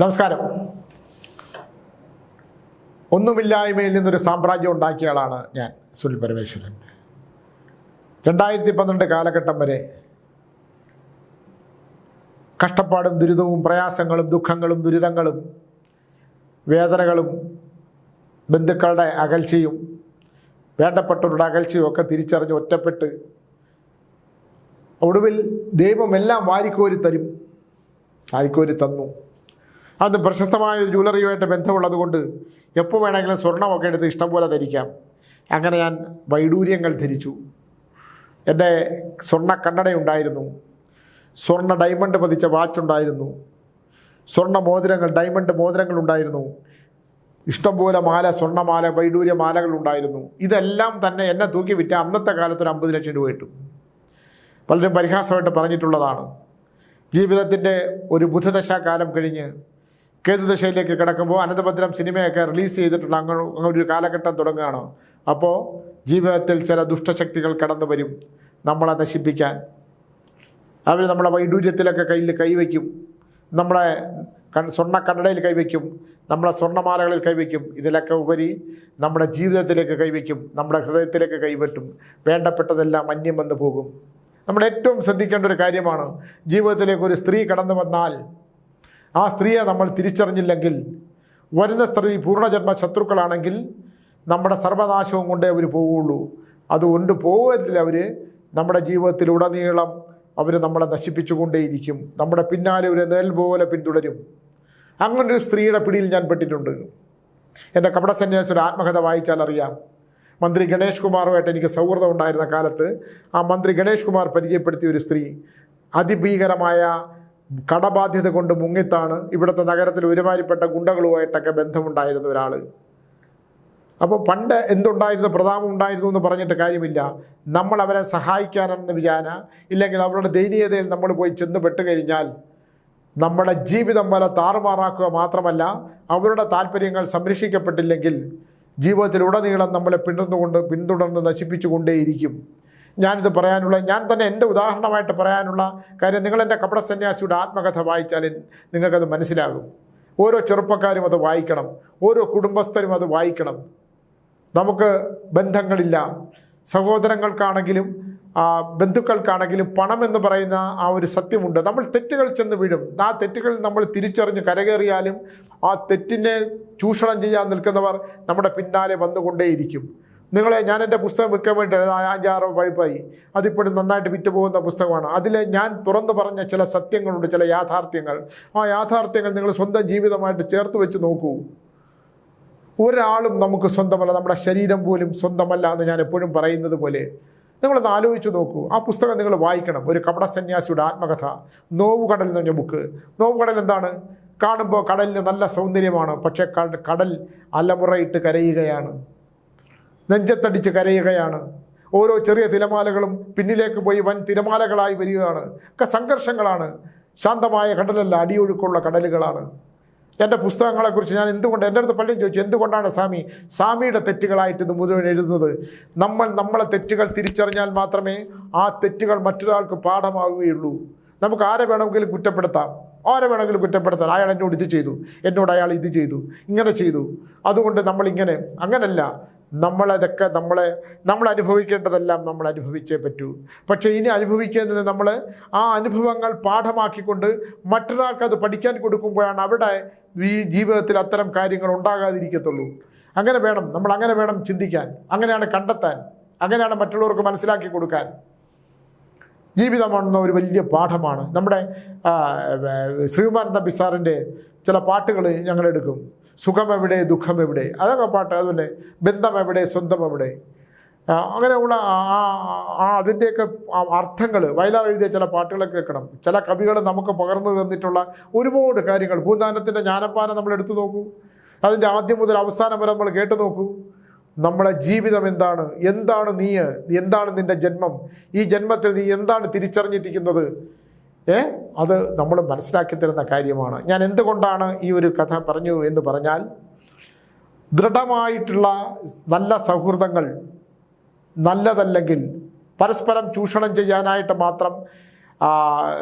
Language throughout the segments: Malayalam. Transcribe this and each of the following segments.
നമസ്കാരം. ഒന്നുമില്ലായ്മയിൽ നിന്നൊരു സാമ്രാജ്യം ഉണ്ടാക്കിയ ആളാണ് ഞാൻ സുനിൽ പരമേശ്വരൻ. രണ്ടായിരത്തി പന്ത്രണ്ട് കാലഘട്ടം വരെ കഷ്ടപ്പാടും ദുരിതവും പ്രയാസങ്ങളും ദുഃഖങ്ങളും ദുരിതങ്ങളും വേദനകളും ബന്ധുക്കളുടെ അകൽച്ചയും വേണ്ടപ്പെട്ടവരുടെ അകൽച്ചയും ഒക്കെ തിരിച്ചറിഞ്ഞ് ഒറ്റപ്പെട്ട് ഒടുവിൽ ദൈവമെല്ലാം വാരിക്കോരി തരും വാരിക്കോരി തന്നു. അത് പ്രശസ്തമായ ഒരു ജ്വല്ലറിയുമായിട്ട് ബന്ധമുള്ളതുകൊണ്ട് എപ്പോൾ വേണമെങ്കിലും സ്വർണമൊക്കെ എടുത്ത് ഇഷ്ടംപോലെ ധരിക്കാം. അങ്ങനെ ഞാൻ വൈഡൂര്യങ്ങൾ ധരിച്ചു. എന്റെ സ്വർണ കണ്ണടയുണ്ടായിരുന്നു സ്വർണ ഡയമണ്ട് പതിച്ച വാച്ച് ഉണ്ടായിരുന്നു. സ്വർണ മോതിരങ്ങൾ ഡയമണ്ട് മോതിരങ്ങൾ ഉണ്ടായിരുന്നു. ഇഷ്ടംപോലെ മാല സ്വർണമാല വൈഡൂര്യ മാലകൾ ഉണ്ടായിരുന്നു. ഇതെല്ലാം തന്നെ എന്നെ തൂക്കി വിറ്റ അന്നത്തെ കാലത്ത് ഒരു അമ്പത് ലക്ഷം രൂപ കിട്ടും. പലരും പരിഹാസമായിട്ട് പറഞ്ഞിട്ടുള്ളതാണ്. ജീവിതത്തിന്റെ ഒരു ബുധദശാകാലം കഴിഞ്ഞ് കേതുദശയിലേക്ക് കിടക്കുമ്പോൾ അനന്തഭദ്രം സിനിമയൊക്കെ റിലീസ് ചെയ്തിട്ടുള്ള അങ്ങനെ ഒരു കാലഘട്ടം തുടങ്ങുകയാണ്? അപ്പോൾ ജീവിതത്തിൽ ചില ദുഷ്ടശക്തികൾ കടന്നു വരും. നമ്മളെ നശിപ്പിക്കാൻ. അവർ നമ്മളെ വൈഡൂര്യത്തിലൊക്കെ കയ്യിൽ കൈവയ്ക്കും. നമ്മളെ കൺ സ്വർണ കണ്ണടയിൽ കൈവയ്ക്കും. നമ്മളെ സ്വർണമാലകളിൽ കൈവയ്ക്കും. ഇതിലൊക്കെ ഉപരി നമ്മുടെ ജീവിതത്തിലേക്ക് കൈവയ്ക്കും. നമ്മുടെ ഹൃദയത്തിലേക്ക് കൈവറ്റും വേണ്ടപ്പെട്ടതെല്ലാം അന്യം വന്നു പോകും. നമ്മൾ ഏറ്റവും ശ്രദ്ധിക്കേണ്ട ഒരു കാര്യമാണ് ജീവിതത്തിലേക്ക് ഒരു സ്ത്രീ കടന്നു വന്നാൽ ആ സ്ത്രീയെ നമ്മൾ തിരിച്ചറിഞ്ഞില്ലെങ്കിൽ വരുന്ന സ്ത്രീ പൂർണജന്മ ശത്രുക്കളാണെങ്കിൽ നമ്മുടെ സർവനാശവും കൊണ്ടേ അവർ പോവുള്ളൂ. അതുകൊണ്ട് പോവുകയില്ല അവർ നമ്മുടെ ജീവിതത്തിലുടനീളം അവർ നമ്മളെ നശിപ്പിച്ചുകൊണ്ടേയിരിക്കും. നമ്മുടെ പിന്നാലെ ഒരു നേൽ പോലെ പിന്തുടരും. അങ്ങനൊരു സ്ത്രീയുടെ പിടിയിൽ ഞാൻ പെട്ടിട്ടുണ്ട്. എന്റെ കപട സന്യാസി ഒരു ആത്മകഥ വായിച്ചാൽ അറിയാം. മന്ത്രി ഗണേഷ് കുമാറുമായിട്ട് എനിക്ക് സൗഹൃദം ഉണ്ടായിരുന്ന കാലത്ത് ആ മന്ത്രി ഗണേഷ് കുമാർ പരിചയപ്പെടുത്തിയ ഒരു സ്ത്രീ അതിഭീകരമായ കടബാധ്യത കൊണ്ട് മുങ്ങിത്താണ് ഇവിടുത്തെ നഗരത്തിൽ ഒരുമാതിരിപ്പെട്ട ഗുണ്ടകളുമായിട്ടൊക്കെ ബന്ധമുണ്ടായിരുന്ന ഒരാൾ അപ്പോൾ പണ്ട് എന്തുണ്ടായിരുന്നു? പ്രതാപം ഉണ്ടായിരുന്നു എന്ന് പറഞ്ഞിട്ട് കാര്യമില്ല. നമ്മൾ അവരെ സഹായിക്കാനെന്ന് വിചാര ഇല്ലെങ്കിൽ അവരുടെ ദയനീയതയിൽ നമ്മൾ പോയി ചെന്ന് പെട്ടുകഴിഞ്ഞാൽ നമ്മുടെ ജീവിതം വരെ താറുമാറാക്കുക മാത്രമല്ല അവരുടെ താല്പര്യങ്ങൾ സംരക്ഷിക്കപ്പെട്ടില്ലെങ്കിൽ ജീവിതത്തിലുടനീളം നമ്മളെ പിന്തുടർന്നുകൊണ്ട് പിന്തുടർന്ന് നശിപ്പിച്ചുകൊണ്ടേയിരിക്കും. ഞാനിത് പറയാനുള്ള ഞാൻ തന്നെ എന്റെ ഉദാഹരണമായിട്ട് പറയാനുള്ള കാര്യം നിങ്ങളെന്റെ കപട സന്യാസിയുടെ ആത്മകഥ വായിച്ചാൽ നിങ്ങൾക്കത് മനസ്സിലാകും. ഓരോ ചെറുപ്പക്കാരും അത് വായിക്കണം ഓരോ കുടുംബസ്ഥരും അത് വായിക്കണം. നമുക്ക് ബന്ധങ്ങളില്ല. സഹോദരങ്ങൾക്കാണെങ്കിലും ബന്ധുക്കൾക്കാണെങ്കിലും പണം എന്ന് പറയുന്ന ആ ഒരു സത്യമുണ്ട്. നമ്മൾ തെറ്റുകൾ ചെന്ന് വീഴും. ആ തെറ്റുകൾ നമ്മൾ തിരിച്ചറിഞ്ഞ് കരകയറിയാലും ആ തെറ്റിനെ ചൂഷണം ചെയ്യാൻ നിൽക്കുന്നവർ നമ്മുടെ പിന്നാലെ വന്നുകൊണ്ടേയിരിക്കും. നിങ്ങളെ ഞാൻ എന്റെ പുസ്തകം വിൽക്കാൻ വേണ്ടി അഞ്ചാറ് വഴിപ്പായി അതിപ്പോഴും നന്നായിട്ട് വിറ്റ് പോകുന്ന പുസ്തകമാണ്. അതിൽ ഞാൻ തുറന്നു പറഞ്ഞ ചില സത്യങ്ങളുണ്ട് ചില യാഥാർത്ഥ്യങ്ങൾ. ആ യാഥാർത്ഥ്യങ്ങൾ നിങ്ങൾ സ്വന്തം ജീവിതമായിട്ട് ചേർത്ത് വെച്ച് നോക്കൂ. ഒരാളും നമുക്ക് സ്വന്തമല്ല നമ്മുടെ ശരീരം പോലും സ്വന്തമല്ല എന്ന് ഞാൻ എപ്പോഴും പറയുന്നത് പോലെ നിങ്ങളൊന്ന് ആലോചിച്ച് നോക്കൂ. ആ പുസ്തകം നിങ്ങൾ വായിക്കണം. ഒരു കപട സന്യാസിയുടെ ആത്മകഥ. നോവുകടൽ എന്ന് പറഞ്ഞ ബുക്ക് നോവുകടൽ എന്താണ്? കാണുമ്പോൾ കടലിന് നല്ല സൗന്ദര്യമാണ് പക്ഷേ കടൽ അലമുറയിട്ട് കരയുകയാണ്. നെഞ്ചത്തടിച്ച് കരയുകയാണ്. ഓരോ ചെറിയ തിരമാലകളും പിന്നിലേക്ക് പോയി വൻ തിരമാലകളായി വരികയാണ്. ഒക്കെ സംഘർഷങ്ങളാണ്. ശാന്തമായ കടലല്ല അടിയൊഴുക്കുള്ള കടലുകളാണ്. എന്റെ പുസ്തകങ്ങളെക്കുറിച്ച് ഞാൻ എന്തുകൊണ്ട് എന്റെ അടുത്ത് പള്ളിയും ചോദിച്ചു എന്തുകൊണ്ടാണ് സ്വാമി സ്വാമിയുടെ തെറ്റുകളായിട്ട് ഇത് മുഴുവൻ എഴുതുന്നത്? നമ്മൾ നമ്മളെ തെറ്റുകൾ തിരിച്ചറിഞ്ഞാൽ മാത്രമേ ആ തെറ്റുകൾ മറ്റൊരാൾക്ക് പാഠമാവുകയുള്ളൂ. നമുക്ക് ആരെ വേണമെങ്കിലും കുറ്റപ്പെടുത്താം. ആരെ വേണമെങ്കിലും കുറ്റപ്പെടുത്താം അയാൾ എന്നോട് ഇത് ചെയ്തു. എന്നോട് അയാൾ ഇത് ചെയ്തു. ഇങ്ങനെ ചെയ്തു. അതുകൊണ്ട് നമ്മളിങ്ങനെ അങ്ങനല്ല. നമ്മളതൊക്കെ നമ്മളെ നമ്മൾ അനുഭവിക്കേണ്ടതെല്ലാം നമ്മൾ അനുഭവിച്ചേ പറ്റൂ. പക്ഷേ ഇനി അനുഭവിക്കുന്നതിന് നമ്മൾ ആ അനുഭവങ്ങൾ പാഠമാക്കിക്കൊണ്ട് മറ്റൊരാൾക്ക് അത് പഠിക്കാൻ കൊടുക്കുമ്പോഴാണ് അവിടെ ഈ ജീവിതത്തിൽ അത്തരം കാര്യങ്ങൾ ഉണ്ടാകാതിരിക്കത്തുള്ളൂ. അങ്ങനെ വേണം നമ്മൾ അങ്ങനെ വേണം ചിന്തിക്കാൻ അങ്ങനെയാണ് കണ്ടെത്താൻ അങ്ങനെയാണ് മറ്റുള്ളവർക്ക് മനസ്സിലാക്കി കൊടുക്കാൻ. ജീവിതമാണെന്ന ഒരു വലിയ പാഠമാണ്. നമ്മുടെ ശ്രീകുമാരൻ തമ്പി സാറിന്റെ ചില പാട്ടുകൾ ഞങ്ങൾ എടുക്കും. സുഖം എവിടെ ദുഃഖം എവിടെ? അതൊക്കെ പാട്ട്. അതുപോലെ ബന്ധം എവിടെ സ്വന്തം എവിടെ? അങ്ങനെയുള്ള ആ- ആ- അതിന്റെയൊക്കെ അർത്ഥങ്ങൾ. വയലാർ എഴുതിയ ചില പാട്ടുകളൊക്കെ കേൾക്കണം. ചില കവികൾ നമുക്ക് പകർന്നു തന്നിട്ടുള്ള ഒരുപാട് കാര്യങ്ങൾ. ഭൂദാനത്തിന്റെ ജ്ഞാനപ്പാനം നമ്മൾ എടുത്തു നോക്കൂ. അതിന്റെ ആദ്യം മുതൽ അവസാനം വരെ നമ്മൾ കേട്ടു നോക്കൂ. നമ്മുടെ ജീവിതം എന്താണ്? എന്താണ് നീ എന്താണ് നിന്റെ ജന്മം? ഈ ജന്മത്തിൽ നീ എന്താണ് തിരിച്ചറിഞ്ഞിരിക്കുന്നത് ഏ? അത് നമ്മൾ മനസ്സിലാക്കി തരുന്ന കാര്യമാണ്. ഞാൻ എന്തുകൊണ്ടാണ് ഈ ഒരു കഥ പറഞ്ഞു എന്ന് പറഞ്ഞാൽ ദൃഢമായിട്ടുള്ള നല്ല സൗഹൃദങ്ങൾ നല്ലതല്ലെങ്കിൽ പരസ്പരം ചൂഷണം ചെയ്യാനായിട്ട് മാത്രം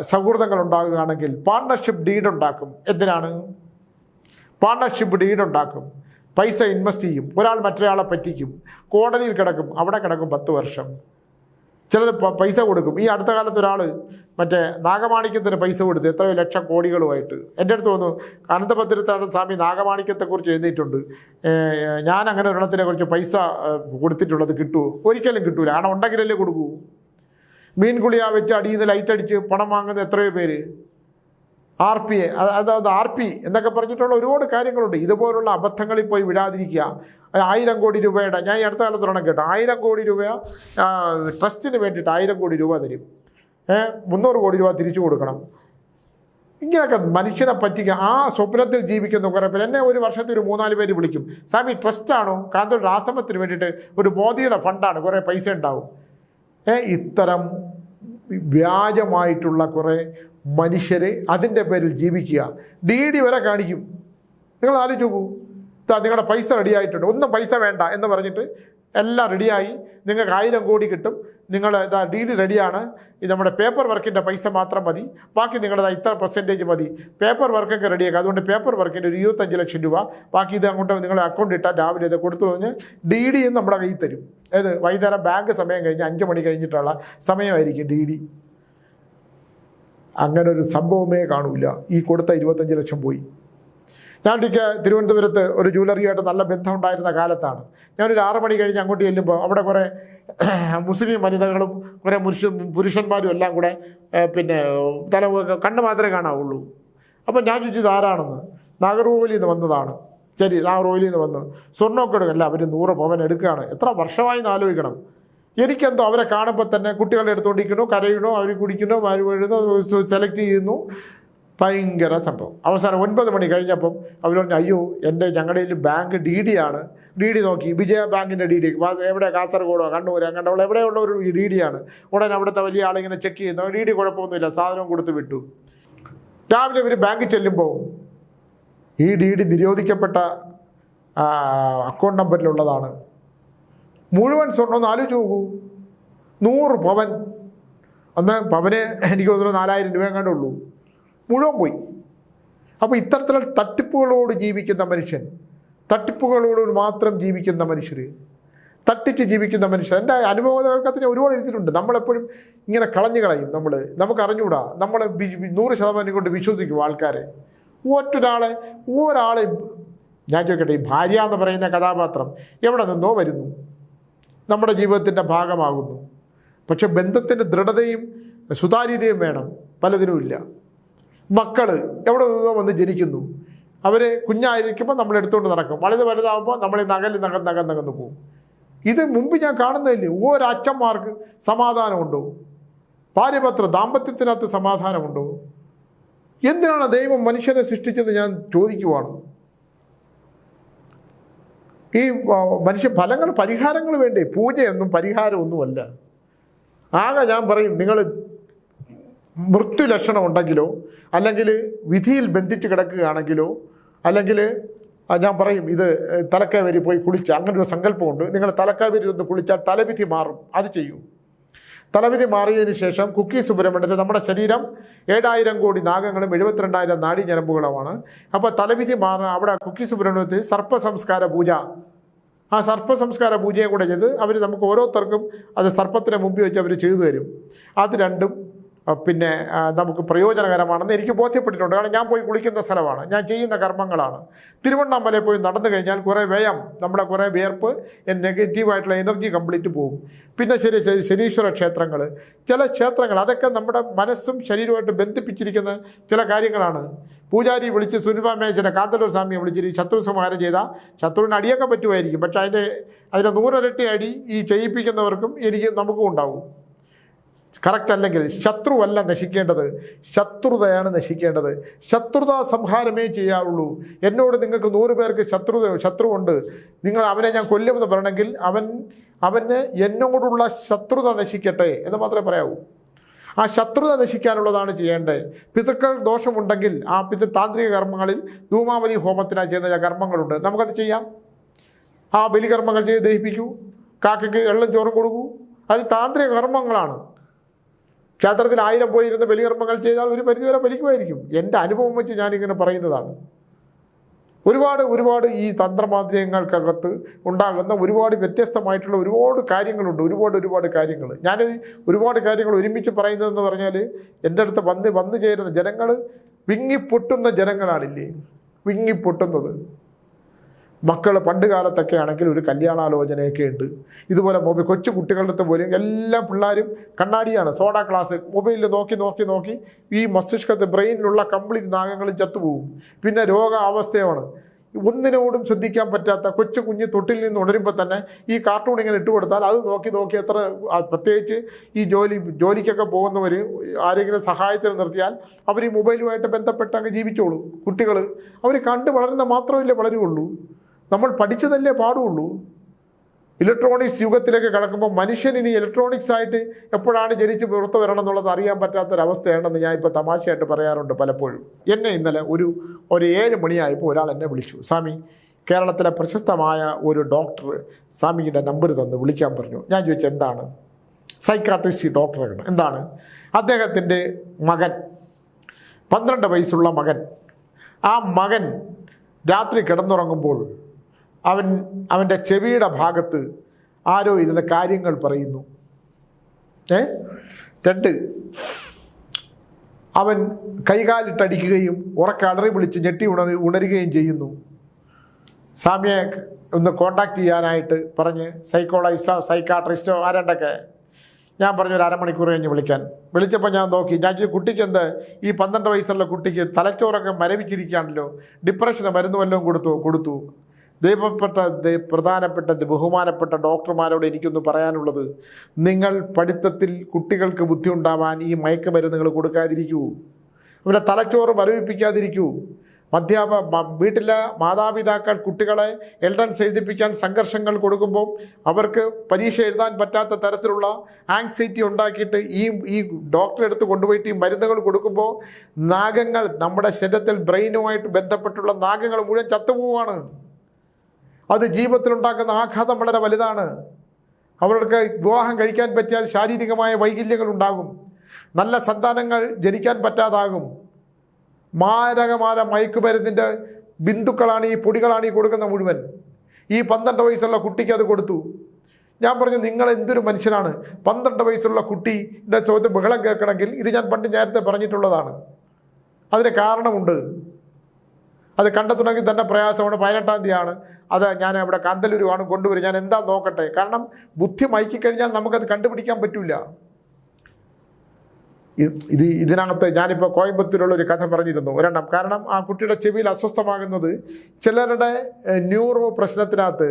സൗഹൃദങ്ങൾ ഉണ്ടാകുകയാണെങ്കിൽ പാർട്ണർഷിപ്പ് ഡീഡ് ഉണ്ടാക്കും. എന്തിനാണ്? പാർട്ണർഷിപ്പ് ഡീഡ് ഉണ്ടാക്കും. പൈസ ഇൻവെസ്റ്റ് ചെയ്യും. ഒരാൾ മറ്റൊരാളെ പറ്റിക്കും. കോടതിയിൽ കിടക്കും. അവിടെ കിടക്കും പത്ത് വർഷം. ചിലർ പൈസ കൊടുക്കും. ഈ അടുത്ത കാലത്ത് ഒരാൾ മറ്റേ നാഗമാണിക്യത്തിന് പൈസ കൊടുത്ത് എത്രയോ ലക്ഷം കോടികളുമായിട്ട് എന്റെ അടുത്ത് വന്നു. അനന്തഭദ്രത്താണ് സ്വാമി നാഗമാണിക്യത്തെക്കുറിച്ച് എഴുതിയിട്ടുണ്ട്. ഞാൻ അങ്ങനെ ഒരെണ്ണത്തിനെ കുറിച്ച് പൈസ കൊടുത്തിട്ടുള്ളത് കിട്ടുമോ ഒരിക്കലും കിട്ടൂല. കാരണം ഉണ്ടെങ്കിലല്ലേ കൊടുക്കൂ. മീൻകുളിയാ വെച്ച് അടിയിൽ നിന്ന് ലൈറ്റ് അടിച്ച് പണം വാങ്ങുന്ന എത്രയോ പേര്. ആർ പി എ അതായത് ആർ പി എന്നൊക്കെ പറഞ്ഞിട്ടുള്ള ഒരുപാട് കാര്യങ്ങളുണ്ട്. ഇതുപോലുള്ള അബദ്ധങ്ങളിൽ പോയി വിടാതിരിക്കുക. ആയിരം കോടി രൂപയുടെ ഞാൻ ഈ അടുത്ത കാലത്ത് ഒരെണ്ണം കേട്ടോ. ആയിരം കോടി രൂപ ട്രസ്റ്റിന് വേണ്ടിയിട്ട് ആയിരം കോടി രൂപ തരും. മുന്നൂറ് കോടി രൂപ തിരിച്ചു കൊടുക്കണം. ഇങ്ങനെയൊക്കെ മനുഷ്യനെ പറ്റിക്കുക ആ സ്വപ്നത്തിൽ ജീവിക്കുന്ന കുറേ പേര് എന്നെ ഒരു വർഷത്തിൽ ഒരു മൂന്നാൽ പേര് വിളിക്കും. സ്വാമി ട്രസ്റ്റാണോ കാന്തോട് ആശ്രമത്തിന് വേണ്ടിയിട്ട് ഒരു മോദിയുടെ ഫണ്ടാണ് കുറേ പൈസ ഉണ്ടാവും. ഏ ഇത്തരം വ്യാജമായിട്ടുള്ള കുറേ മനുഷ്യരെ അതിന്റെ പേരിൽ ജീവിക്കുക. ഡി ഡി വരെ കാണിക്കും. നിങ്ങൾ ആലോചിച്ച് നോക്കൂ. നിങ്ങളുടെ പൈസ റെഡിയായിട്ടുണ്ട് ഒന്നും പൈസ വേണ്ട എന്ന് പറഞ്ഞിട്ട് എല്ലാം റെഡിയായി നിങ്ങൾക്ക് ആയിരം കോടി കിട്ടും. നിങ്ങൾ ഇതാ ഡി ഡി റെഡിയാണ് ഇത് നമ്മുടെ പേപ്പർ വർക്കിന്റെ പൈസ മാത്രം മതി. ബാക്കി നിങ്ങളുടെ ഇത്ര പെർസെന്റേജ് മതി. പേപ്പർ വർക്കൊക്കെ റെഡിയാക്കുക അതുകൊണ്ട് പേപ്പർ വർക്കിന്റെ ഒരു ഇരുപത്തഞ്ച് ലക്ഷം രൂപ. ബാക്കി ഇത് അങ്ങോട്ട് നിങ്ങളുടെ അക്കൗണ്ട് ഇട്ടാൽ രാവിലെ ഇത് കൊടുത്തു കഴിഞ്ഞ് ഡി ഡി നമ്മുടെ കയ്യിൽ തരും. അതായത് വൈകുന്നേരം ബാങ്ക് സമയം കഴിഞ്ഞ് അഞ്ച് മണി കഴിഞ്ഞിട്ടുള്ള സമയമായിരിക്കും ഡി ഡി അങ്ങനെ ഒരു സംഭവമേ കാണൂല. ഈ കൊടുത്ത ഇരുപത്തഞ്ച് ലക്ഷം പോയി. ഞാൻ ഒരിക്കൽ തിരുവനന്തപുരത്ത് ഒരു ജ്വല്ലറിയായിട്ട് നല്ല ബന്ധമുണ്ടായിരുന്ന കാലത്താണ്. ഞാനൊരു ആറ് മണി കഴിഞ്ഞ് അങ്ങോട്ട് ചെല്ലുമ്പോൾ അവിടെ കുറേ മുസ്ലിം വനിതകളും കുറേ മുരുഷ പുരുഷന്മാരും എല്ലാം കൂടെ പിന്നെ തല കണ്ണ് മാത്രമേ കാണാവുള്ളൂ. അപ്പോൾ ഞാൻ ചോദിച്ചത് ആരാണെന്ന്? നാഗർകോവിലിൽ നിന്ന് വന്നതാണ്. ശരി നാഗർകോവിലിൽ നിന്ന് വന്ന് സ്വർണമൊക്കെ എടുക്കല്ല അവർ നൂറ് പവൻ എടുക്കുകയാണ്. എത്ര വർഷമായി ആലോചിക്കണം. എനിക്കെന്തോ അവരെ കാണുമ്പോൾ തന്നെ കുട്ടികളെ എടുത്തുകൊണ്ടിരിക്കുന്നു കരയണോ അവർ കുടിക്കുന്നു അവർ വീഴുന്നു സെലക്ട് ചെയ്യുന്നു. ഭയങ്കര സംഭവം. അവസാനം ഒൻപത് മണി കഴിഞ്ഞപ്പം അവർ പറഞ്ഞു അയ്യോ എന്റെ ഞങ്ങളുടെ കയ്യിൽ ബാങ്ക് ഡി ഡി ആണ്. ഡി ഡി നോക്കി. വിജയ ബാങ്കിന്റെ ഡി ഡി. എവിടെ? കാസർഗോഡോ കണ്ണൂർ അങ്ങനെ ഉള്ള എവിടെയുള്ള ഒരു ഡി ഡി ആണ്. ഉടനെ അവിടുത്തെ വലിയ ആളിങ്ങനെ ചെക്ക് ചെയ്യുന്നു. ഡി ഡി കുഴപ്പമൊന്നുമില്ല. സാധനവും കൊടുത്ത് വിട്ടു. രാവിലെ ഇവർ ബാങ്കിൽ ചെല്ലുമ്പോൾ ഈ ഡി ഡി നിരോധിക്കപ്പെട്ട അക്കൗണ്ട് നമ്പറിലുള്ളതാണ് മുഴുവൻ സ്വർണം ഒന്ന് ആലോചിച്ച് നോക്കൂ. നൂറ് പവൻ. അന്ന് പവന് എനിക്ക് തോന്നുന്നു നാലായിരം രൂപ എങ്ങാണ്ടേ ഉള്ളൂ. മുഴുവൻ പോയി. അപ്പോൾ ഇത്തരത്തിലുള്ള തട്ടിപ്പുകളോട് ജീവിക്കുന്ന മനുഷ്യൻ തട്ടിപ്പുകളോട് മാത്രം ജീവിക്കുന്ന മനുഷ്യർ തട്ടിച്ച് ജീവിക്കുന്ന മനുഷ്യർ എന്റെ അനുഭവകൾക്കത്തിന് ഒരുപാട് എഴുതിയിട്ടുണ്ട്. നമ്മളെപ്പോഴും ഇങ്ങനെ കളഞ്ഞു കളയും നമ്മൾ നമുക്ക് അറിഞ്ഞുകൂടാ നമ്മൾ നൂറ് ശതമാനം കൊണ്ട് വിശ്വസിക്കും ആൾക്കാരെ. ഒറ്റൊരാളെ ഒരാളെ ഞാൻ ചോദിക്കട്ടെ ഈ ഭാര്യ എന്ന് പറയുന്ന കഥാപാത്രം എവിടെ നിന്നോ വരുന്നു. നമ്മുടെ ജീവിതത്തിന്റെ ഭാഗമാകുന്നു. പക്ഷെ ബന്ധത്തിന്റെ ദൃഢതയും സുതാര്യതയും വേണം. പലതിനുമില്ല മക്കൾ എവിടെ നിന്നോ വന്ന് ജനിക്കുന്നു. അവർ കുഞ്ഞായിരിക്കുമ്പോൾ നമ്മൾ എടുത്തുകൊണ്ട് നടക്കും. വലുത് വലുതാകുമ്പോൾ നമ്മൾ നകൽ നക നക നകന്ന് പോകും ഇത് മുമ്പ് ഞാൻ കാണുന്നതില്ലേ? അച്ഛന്മാർക്ക് സമാധാനമുണ്ടോ? ഭാര്യപത്ര ദാമ്പത്യത്തിനകത്ത് സമാധാനമുണ്ടോ? എന്തിനാണ് ദൈവം മനുഷ്യനെ സൃഷ്ടിച്ചത് ഞാൻ ചോദിക്കുവാണ്. ഈ മനുഷ്യ ഫലങ്ങൾ പരിഹാരങ്ങൾ വേണ്ടേ? പൂജയൊന്നും പരിഹാരമൊന്നുമല്ല. ആകെ ഞാൻ പറയും നിങ്ങൾ മൃത്യു ലക്ഷണം ഉണ്ടെങ്കിലോ അല്ലെങ്കിൽ വിധിയിൽ ബന്ധിച്ച് കിടക്കുകയാണെങ്കിലോ അല്ലെങ്കിൽ ഞാൻ പറയും ഇത് തലക്കാവേരി പോയി കുളിച്ച് അങ്ങനെ ഒരു സങ്കല്പമുണ്ട്. നിങ്ങൾ തലക്കാവേരി ഒന്ന് കുളിച്ചാൽ തലവിധി മാറും. അത് ചെയ്യൂ. തലവിധി മാറിയതിന് ശേഷം കുക്കി സുബ്രഹ്മണ്യത്തിൽ നമ്മുടെ ശരീരം ഏഴായിരം കോടി നാഗങ്ങളും എഴുപത്തിരണ്ടായിരം നാഡീഞരമ്പുകളുമാണ് അപ്പോൾ തലവിധി മാറുക അവിടെ കുക്കി സുബ്രഹ്മണ്യത്തിൽ സർപ്പ സംസ്കാര പൂജ. ആ സർപ്പസംസ്കാര പൂജയും കൂടെ ചെയ്ത് അവർ നമുക്ക് ഓരോരുത്തർക്കും അത് സർപ്പത്തിന് മുമ്പിൽ വെച്ച് അവർ ചെയ്തു തരും. അത് രണ്ടും പിന്നെ നമുക്ക് പ്രയോജനകരമാണെന്ന് എനിക്ക് ബോധ്യപ്പെട്ടിട്ടുണ്ട്. കാരണം ഞാൻ പോയി കുളിക്കുന്ന സ്ഥലമാണ്. ഞാൻ ചെയ്യുന്ന കർമ്മങ്ങളാണ്. തിരുവണ്ണാമലയിൽ പോയി നടന്നു കഴിഞ്ഞാൽ കുറേ വ്യയം നമ്മുടെ കുറേ വിയർപ്പ് നെഗറ്റീവായിട്ടുള്ള എനർജി കംപ്ലീറ്റ് പോകും പിന്നെ ശരി ശനീശ്വര ക്ഷേത്രങ്ങൾ ചില ക്ഷേത്രങ്ങൾ അതൊക്കെ നമ്മുടെ മനസ്സും ശരീരവുമായിട്ട് ബന്ധിപ്പിച്ചിരിക്കുന്ന ചില കാര്യങ്ങളാണ്. പൂജാരി വിളിച്ച് സുനിപാമേശ്വരനെ കാന്തല്ലൂർ സ്വാമിയെ വിളിച്ചിട്ട് ശത്രു സംഹാരം ചെയ്ത ശത്രുവിന് അടിയൊക്കെ പറ്റുമായിരിക്കും. പക്ഷേ അതിന്റെ അതിന്റെ നൂറിരട്ടി അടി ഈ ചെയ്യിപ്പിക്കുന്നവർക്കും എനിക്ക് നമുക്കും ഉണ്ടാവും. കറക്റ്റ് അല്ലെങ്കിൽ ശത്രുവല്ല നശിക്കേണ്ടത്. ശത്രുതയാണ് നശിക്കേണ്ടത്. ശത്രുത സംഹാരമേ ചെയ്യാവുള്ളൂ. എന്നോട് നിങ്ങൾക്ക് നൂറ് പേർക്ക് ശത്രുത ശത്രുവുണ്ട്. നിങ്ങൾ അവനെ ഞാൻ കൊല്ലുമെന്ന് പറയണമെങ്കിൽ അവൻ അവന് എന്നോടുള്ള ശത്രുത നശിക്കട്ടെ എന്ന് മാത്രമേ പറയാവൂ. ആ ശത്രുത നശിക്കാനുള്ളതാണ് ചെയ്യേണ്ടത്. പിതൃക്കൾ ദോഷമുണ്ടെങ്കിൽ ആ പിതൃ താന്ത്രിക കർമ്മങ്ങളിൽ ധൂമാവതി ഹോമത്തിനായി ചെയ്യുന്ന ചില കർമ്മങ്ങളുണ്ട്. നമുക്കത് ചെയ്യാം. ആ ബലികർമ്മങ്ങൾ ചെയ്ത് ദഹിപ്പിക്കൂ. കാക്കയ്ക്ക് എള്ളും ചോറും കൊടുക്കൂ. അത് താന്ത്രിക കർമ്മങ്ങളാണ്. ക്ഷേത്രത്തിൽ ആയിരം പോയിരുന്ന് ബലികർമ്മങ്ങൾ ചെയ്താൽ ഒരു പരിധിവരെ ബലിക്കുമായിരിക്കും. എന്റെ അനുഭവം വെച്ച് ഞാനിങ്ങനെ പറയുന്നതാണ്. ഒരുപാട് ഒരുപാട് ഈ തന്ത്രമാധ്യമങ്ങൾക്കകത്ത് ഉണ്ടാകുന്ന ഒരുപാട് വ്യത്യസ്തമായിട്ടുള്ള ഒരുപാട് കാര്യങ്ങളുണ്ട്. ഒരുപാട് ഒരുപാട് കാര്യങ്ങൾ ഞാൻ ഒരുപാട് കാര്യങ്ങൾ ഒരുമിച്ച് പറയുന്നതെന്ന് പറഞ്ഞാൽ എന്റെ അടുത്ത് വന്ന് വന്നു ചേരുന്ന ജനങ്ങൾ വിങ്ങിപ്പൊട്ടുന്ന ജനങ്ങളാണില്ലേ? വിങ്ങിപ്പൊട്ടുന്നത്. മക്കൾ പണ്ട് കാലത്തൊക്കെ ആണെങ്കിൽ ഒരു കല്യാണാലോചനയൊക്കെ ഉണ്ട്. ഇതുപോലെ മൊബൈൽ കൊച്ചു കുട്ടികളുടെ അടുത്ത് പോലും എല്ലാ പിള്ളേരും കണ്ണാടിയാണ് സോഡ ക്ലാസ് മൊബൈലിൽ നോക്കി നോക്കി നോക്കി ഈ മസ്തിഷ്കത്തെ ബ്രെയിനിലുള്ള കംപ്ലീറ്റ് നാഗങ്ങളും ചത്തുപോകും പിന്നെ രോഗാവസ്ഥയാണ്. ഒന്നിനോടും ശ്രദ്ധിക്കാൻ പറ്റാത്ത കൊച്ചു കുഞ്ഞ് തൊട്ടിൽ നിന്ന് ഉണരുമ്പോൾ തന്നെ ഈ കാർട്ടൂൺ ഇങ്ങനെ ഇട്ട് കൊടുത്താൽ അത് നോക്കി നോക്കി എത്ര പ്രത്യേകിച്ച് ഈ ജോലി ജോലിക്കൊക്കെ പോകുന്നവർ ആരെങ്കിലും സഹായത്തിന് നിർത്തിയാൽ അവർ ഈ മൊബൈലുമായിട്ട് ബന്ധപ്പെട്ട് അങ്ങ് ജീവിച്ചോളൂ കുട്ടികൾ അവർ കണ്ട് വളരുന്ന മാത്രമല്ലേ വളരുകയുള്ളൂ നമ്മൾ പഠിച്ചതല്ലേ പാടുള്ളൂ? ഇലക്ട്രോണിക്സ് യുഗത്തിലേക്ക് കടക്കുമ്പോൾ മനുഷ്യൻ ഇനി ഇലക്ട്രോണിക്സ് ആയിട്ട് എപ്പോഴാണ് ജനിച്ച് പുറത്തു വരണം എന്നുള്ളത് അറിയാൻ പറ്റാത്തൊരവസ്ഥയാണെന്ന് ഞാൻ ഇപ്പോൾ തമാശയായിട്ട് പറയാറുണ്ട് പലപ്പോഴും. എന്നെ ഇന്നലെ ഒരു ഒരു ഏഴ് മണിയായപ്പോൾ ഒരാൾ എന്നെ വിളിച്ചു. സ്വാമി കേരളത്തിലെ പ്രശസ്തമായ ഒരു ഡോക്ടർ സ്വാമിയുടെ നമ്പർ തന്ന് വിളിക്കാൻ പറഞ്ഞു. ഞാൻ ചോദിച്ചു എന്താണ്? സൈക്കാട്രിസ്റ്റ് ഡോക്ടറാണ് എന്താണ്? അദ്ദേഹത്തിന്റെ മകൻ പന്ത്രണ്ട് വയസ്സുള്ള മകൻ. ആ മകൻ രാത്രി കിടന്നുറങ്ങുമ്പോൾ അവൻ അവന്റെ ചെവിയുടെ ഭാഗത്ത് ആരോ ഇരുന്ന കാര്യങ്ങൾ പറയുന്നു. ഏ? രണ്ട് അവൻ കൈകാലിട്ടടിക്കുകയും ഉറക്കെ അലറി വിളിച്ച് ഞെട്ടി ഉണർ ഉണരുകയും ചെയ്യുന്നു. സ്വാമിയെ ഒന്ന് കോണ്ടാക്ട് ചെയ്യാനായിട്ട് പറഞ്ഞ് സൈക്കോളജിസ്റ്റോ സൈക്കാട്രിസ്റ്റോ ആരണ്ടൊക്കെ? ഞാൻ പറഞ്ഞു ഒരു അരമണിക്കൂർ കഴിഞ്ഞ് വിളിക്കാൻ. വിളിച്ചപ്പോൾ ഞാൻ നോക്കി ഞാൻ കുട്ടിക്ക് എന്ത്? ഈ പന്ത്രണ്ട് വയസ്സുള്ള കുട്ടിക്ക് തലച്ചോറൊക്കെ മരവിച്ചിരിക്കുകയാണല്ലോ. ഡിപ്രഷന് മരുന്ന് വല്ലതും കൊടുത്തു കൊടുത്തു. ദൈവപ്പെട്ട പ്രധാനപ്പെട്ട ബഹുമാനപ്പെട്ട ഡോക്ടർമാരോട് എനിക്കൊന്ന് പറയാനുള്ളത്. നിങ്ങൾ പഠിത്തത്തിൽ കുട്ടികൾക്ക് ബുദ്ധി ഉണ്ടാവാൻ ഈ മയക്കുമരുന്നുകൾ കൊടുക്കാതിരിക്കൂ. അവരുടെ തലച്ചോറ് മരവിപ്പിക്കാതിരിക്കൂ. അധ്യാപ വീട്ടിലെ മാതാപിതാക്കൾ കുട്ടികളെ എൽഡൻസ് എഴുതിപ്പിക്കാൻ സംഘർഷങ്ങൾ കൊടുക്കുമ്പോൾ അവർക്ക് പരീക്ഷ എഴുതാൻ പറ്റാത്ത തരത്തിലുള്ള ആങ്സൈറ്റി ഉണ്ടാക്കിയിട്ട് ഈ ഈ ഡോക്ടറെ അടുത്ത് കൊണ്ടുപോയിട്ട് ഈ മരുന്നുകൾ കൊടുക്കുമ്പോൾ നാഗങ്ങൾ നമ്മുടെ ശരീരത്തിൽ ബ്രെയിനുമായിട്ട് ബന്ധപ്പെട്ടുള്ള നാഗങ്ങൾ മുഴുവൻ ചത്തുപോവാണ് അത് ജീവിതത്തിലുണ്ടാക്കുന്ന ആഘാതം വളരെ വലുതാണ്. അവർക്ക് വിവാഹം കഴിക്കാൻ പറ്റിയാൽ ശാരീരികമായ വൈകല്യങ്ങൾ ഉണ്ടാകും. നല്ല സന്താനങ്ങൾ ജനിക്കാൻ പറ്റാതാകും. മാരകമായ മയക്കുമരുന്നിന്റെ ബിന്ദുക്കളാണ് ഈ പൊടികളാണ് ഈ കൊടുക്കുന്ന മുഴുവൻ. ഈ പന്ത്രണ്ട് വയസ്സുള്ള കുട്ടിക്ക് അത് കൊടുത്തു. ഞാൻ പറഞ്ഞു നിങ്ങൾ എന്തൊരു മനുഷ്യനാണ്? പന്ത്രണ്ട് വയസ്സുള്ള കുട്ടിയുടെ ചോദ്യം ബഹളം കേൾക്കണമെങ്കിൽ ഇത് ഞാൻ പണ്ട് നേരത്തെ പറഞ്ഞിട്ടുള്ളതാണ്. അതിന് കാരണമുണ്ട്. അത് കണ്ടെത്തണമെങ്കിൽ തന്നെ പ്രയാസമാണ് പതിനെട്ടാം തീയതിയാണ്. അത് ഞാൻ അവിടെ കാന്തല്ലൂരുമാണ് കൊണ്ടുവരും ഞാൻ എന്താ നോക്കട്ടെ? കാരണം ബുദ്ധി മയക്കിക്കഴിഞ്ഞാൽ നമുക്കത് കണ്ടുപിടിക്കാൻ പറ്റില്ല ഇത് ഇതിനകത്ത് ഞാനിപ്പോൾ കോയമ്പത്തൂരുള്ള ഒരു കഥ പറഞ്ഞിരുന്നു. ഒരെണ്ണം. കാരണം ആ കുട്ടിയുടെ ചെവിയിൽ അസ്വസ്ഥമാകുന്നത് ചിലരുടെ ന്യൂറോ പ്രശ്നത്തിനകത്ത്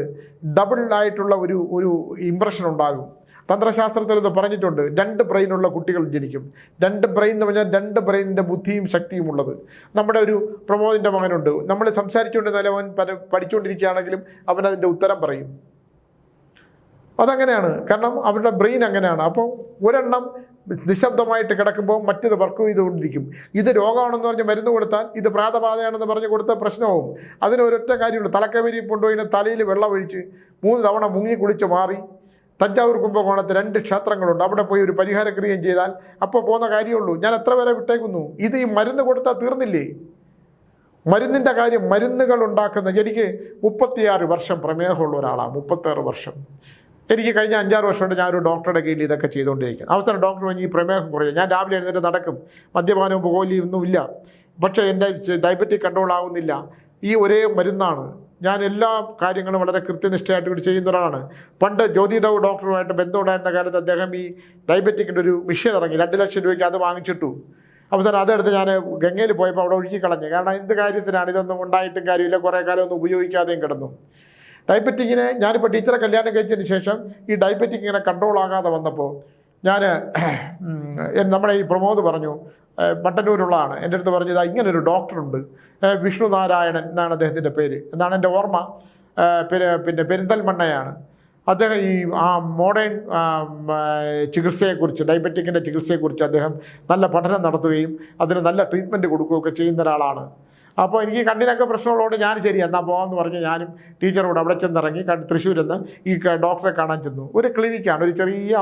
ഡബിൾ ആയിട്ടുള്ള ഒരു ഒരു ഇമ്പ്രഷൻ ഉണ്ടാകും. തന്ത്രശാസ്ത്രത്തിൽ ഇത് പറഞ്ഞിട്ടുണ്ട് രണ്ട് ബ്രെയിനുള്ള കുട്ടികൾ ജനിക്കും. രണ്ട് ബ്രെയിൻ എന്ന് പറഞ്ഞാൽ രണ്ട് ബ്രെയിനിന്റെ ബുദ്ധിയും ശക്തിയും ഉള്ളത്. നമ്മുടെ ഒരു പ്രമോദിന്റെ മകനുണ്ട്. നമ്മൾ സംസാരിച്ചുകൊണ്ടിരുന്നാലും അവൻ പഠിച്ചുകൊണ്ടിരിക്കുകയാണെങ്കിലും അവൻ അതിന്റെ ഉത്തരം പറയും. അതങ്ങനെയാണ്. കാരണം അവരുടെ ബ്രെയിൻ അങ്ങനെയാണ്. അപ്പോൾ ഒരെണ്ണം നിശബ്ദമായിട്ട് കിടക്കുമ്പോൾ മറ്റത് വർക്ക് ചെയ്തുകൊണ്ടിരിക്കും. ഇത് രോഗമാണെന്ന് പറഞ്ഞ് മരുന്ന് കൊടുത്താൽ ഇത് പ്രാതബാധയാണെന്ന് പറഞ്ഞ് കൊടുത്ത പ്രശ്നവും. അതിനൊരൊറ്റ കാര്യമുണ്ട് തലക്കവരി കൊണ്ടുപോയി തലയിൽ വെള്ളം ഒഴിച്ച് മൂന്ന് തവണ മുങ്ങി കുളിച്ച് മാറി തഞ്ചാവൂർ കുംഭകോണത്ത് രണ്ട് ക്ഷേത്രങ്ങളുണ്ട്. അവിടെ പോയി ഒരു പരിഹാരക്രിയയും ചെയ്താൽ അപ്പോൾ പോകുന്ന കാര്യമുള്ളൂ ഞാൻ എത്ര വരെ വിട്ടേക്കുന്നു? ഇത് ഈ മരുന്ന് കൊടുത്താൽ തീർന്നില്ലേ? മരുന്നിന്റെ കാര്യം മരുന്നുകൾ ഉണ്ടാക്കുന്ന എനിക്ക് മുപ്പത്തിയാറ് വർഷം പ്രമേഹമുള്ള ഒരാളാണ്. മുപ്പത്താറ് വർഷം. എനിക്ക് കഴിഞ്ഞ അഞ്ചാറ് വർഷമായിട്ട് ഞാനൊരു ഡോക്ടറുടെ കീഴിൽ ഇതൊക്കെ ചെയ്തുകൊണ്ടിരിക്കും അവസാനം ഡോക്ടർ പറഞ്ഞ് ഈ പ്രമേഹം കുറയും. ഞാൻ രാവിലെ എഴുന്നേറ്റ് നടക്കും. മദ്യപാനവും പുകവലിയും ഒന്നുമില്ല. പക്ഷേ എന്റെ ഡയബറ്റിക് കൺട്രോൾ ആവുന്നില്ല. ഈ ഒരേ മരുന്നാണ്. ഞാൻ എല്ലാ കാര്യങ്ങളും വളരെ കൃത്യനിഷ്ഠയായിട്ട് ഇവിടെ ചെയ്യുന്ന ഒരാളാണ്. പണ്ട് ജ്യോതി ഡോക്ടറുമായിട്ട് ബന്ധമുണ്ടായിരുന്ന കാലത്ത് അദ്ദേഹം ഈ ഡയബറ്റിക്കിന്റെ ഒരു മിഷൻ ഇറങ്ങി. രണ്ട് ലക്ഷം രൂപയ്ക്ക് അത് വാങ്ങിച്ചിട്ടു. അവസാനം അതെടുത്ത് ഞാൻ ഗംഗയിൽ പോയപ്പോൾ അവിടെ ഒഴുക്കി കളഞ്ഞു കാരണം എന്ത് കാര്യത്തിനാണ് ഇതൊന്നും ഉണ്ടായിട്ടും കാര്യമില്ല. കുറേ കാലം ഒന്നും ഉപയോഗിക്കാതെയും കിടന്നു. ഡയബറ്റിക്കിനെ ഞാനിപ്പോൾ ടീച്ചറെ കല്യാണം കഴിച്ചതിന് ശേഷം ഈ ഡയബറ്റിക് ഇങ്ങനെ കൺട്രോൾ ആകാതെ വന്നപ്പോൾ ഞാൻ നമ്മുടെ ഈ പ്രമോദ് പറഞ്ഞു മട്ടന്നൂരുള്ളതാണ് എന്റെ അടുത്ത് പറഞ്ഞു ഇതാ ഇങ്ങനൊരു ഡോക്ടറുണ്ട്. വിഷ്ണു നാരായണൻ എന്നാണ് അദ്ദേഹത്തിന്റെ പേര്. എന്നാണ് എന്റെ ഓർമ്മ. പിന്നെ പിന്നെ പെരിന്തൽമണ്ണയാണ്. അദ്ദേഹം ഈ ആ മോഡേൺ ചികിത്സയെക്കുറിച്ച് ഡയബറ്റിക്കിന്റെ ചികിത്സയെക്കുറിച്ച് അദ്ദേഹം നല്ല പഠനം നടത്തുകയും അതിന് നല്ല ട്രീറ്റ്മെന്റ് കൊടുക്കുകയൊക്കെ ചെയ്യുന്ന ഒരാളാണ്. അപ്പോൾ എനിക്ക് കണ്ണിനൊക്കെ പ്രശ്നമുള്ളതുകൊണ്ട് ഞാൻ ശരി എന്നാൽ പോകാമെന്ന് പറഞ്ഞ് ഞാനും ടീച്ചറോട് അവിടെ ചെന്നിറങ്ങി നിന്ന് ഈ ഡോക്ടറെ കാണാൻ ചെന്നു. ഒരു ക്ലിനിക്കാണ് ഒരു ചെറിയ